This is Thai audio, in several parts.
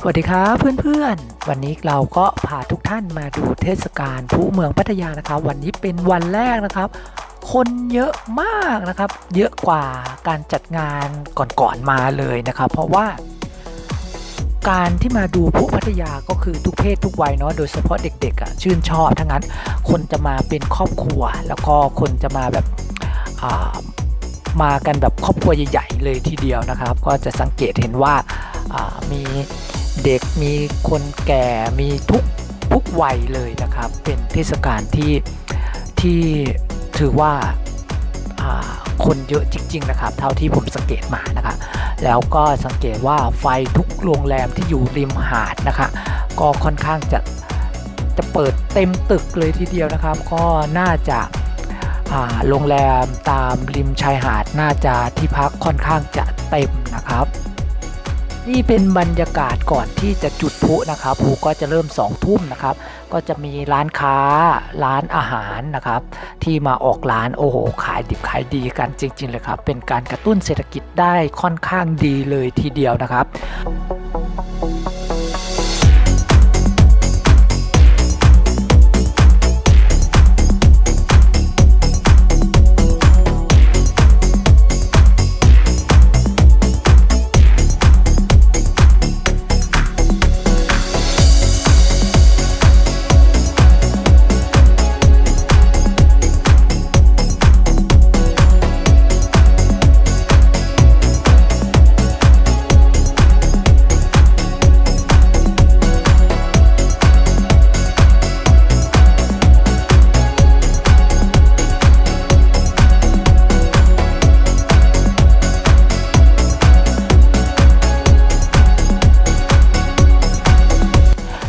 สวัสดีครับเพื่อนๆ วันนี้เราก็พาทุกท่านมาดูเทศกาลพลุเมืองพัทยานะครับ วันนี้เป็นวันแรกนะครับ คนเยอะมากนะครับ เยอะกว่าการจัดงานก่อนๆมาเลยนะครับ เพราะว่า การที่มาดูพลุพัทยาก็คือทุกเพศทุกวัยเนาะโดยเฉพาะเด็กๆอะชื่นชอบทั้งนั้นคนจะมาเป็นครอบครัว แล้วก็คนจะมาแบบอ่ามากันแบบครอบครัวใหญ่ๆเลยทีเดียวนะครับ ก็จะสังเกตเห็นว่าอ่ามี เด็กมีคนแก่มีทุกทุกวัยเลยนะครับ เป็นเทศกาลที่ที่ถือว่าคนเยอะจริง ๆ นะครับ เท่าที่ผมสังเกตมานะครับแล้วก็สังเกตว่าไฟทุกโรงแรมที่อยู่ริมหาดนะคะ ก็ค่อนข้างจะจะเปิดเต็มตึกเลยทีเดียวนะครับ ก็น่าจะโรงแรมตามริมชายหาดน่าจะที่พักค่อนข้างจะเต็มนะครับ นี่เป็นบรรยากาศก่อนที่จะจุดพลุนะครับพลุก็จะเริ่ม2องทุ่มนะครับ ก็จะมีร้านค้าร้านอาหารนะครับ ที่มาออกร้านโอ้โหขายดิบขายดีกันจริง ๆ เลยครับ เป็นการกระตุ้นเศรษฐกิจได้ค่อนข้างดีเลยทีเดียวนะครับ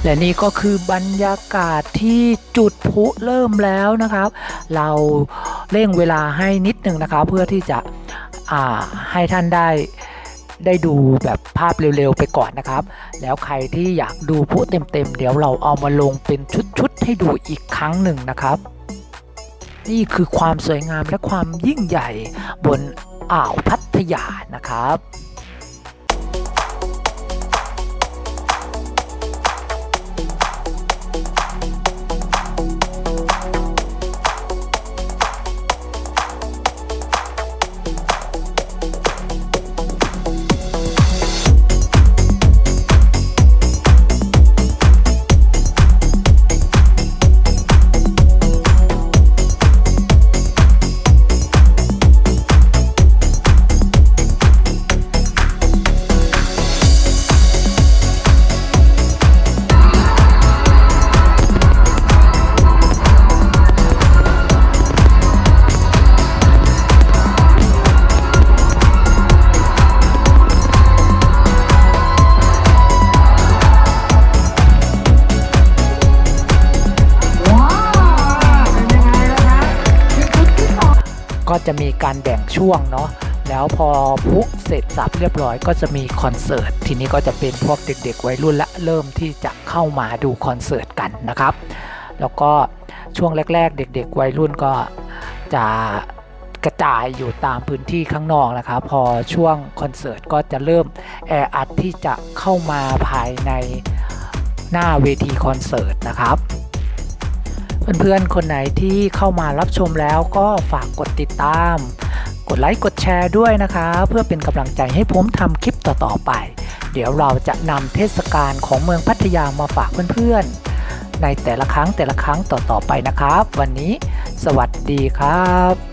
และนี่ก็คือบรรยากาศที่จุดพุเริ่มแล้วนะครับ เราเร่งเวลาให้นิดนึงนะครับ เพื่อที่จะให้ท่านได้ได้ดูแบบภาพเร็วๆไปก่อนนะครับ แล้วใครที่อยากดูพุเต็มๆ เดี๋ยวเราเอามาลงเป็นชุดๆ ให้ดูอีกครั้งหนึ่งนะครับ นี่คือความสวยงามและความยิ่งใหญ่บนอ่าวพัทยานะครับ ก็จะมีการแบ่งช่วงเนาะแล้วพอพลุเสร็จสับเรียบร้อยก็จะมีคอนเสิร์ตทีนี้ก็จะเป็นพวกเด็กๆวัยรุ่นละเริ่มที่จะเข้ามาดูคอนเสิร์ตกันนะครับ แล้วก็ช่วงแรก ๆ เด็ก ๆ วัยรุ่นก็จะกระจายอยู่ตามพื้นที่ข้างนอกนะครับพอช่วงคอนเสิร์ตก็จะเริ่มแออัดที่จะเข้ามาภายในหน้าเวทีคอนเสิร์ตนะครับ เพื่อนๆ คนไหนที่เข้ามารับชมแล้วก็ฝากกดติดตาม กดไลค์กดแชร์ด้วยนะคะ เพื่อเป็นกำลังใจให้ผมทำคลิปต่อๆไป เดี๋ยวเราจะนำเทศกาลของเมืองพัทยามาฝากเพื่อนๆ ในแต่ละครั้งแต่ละครั้งต่อๆไปนะครับ วันนี้สวัสดีครับ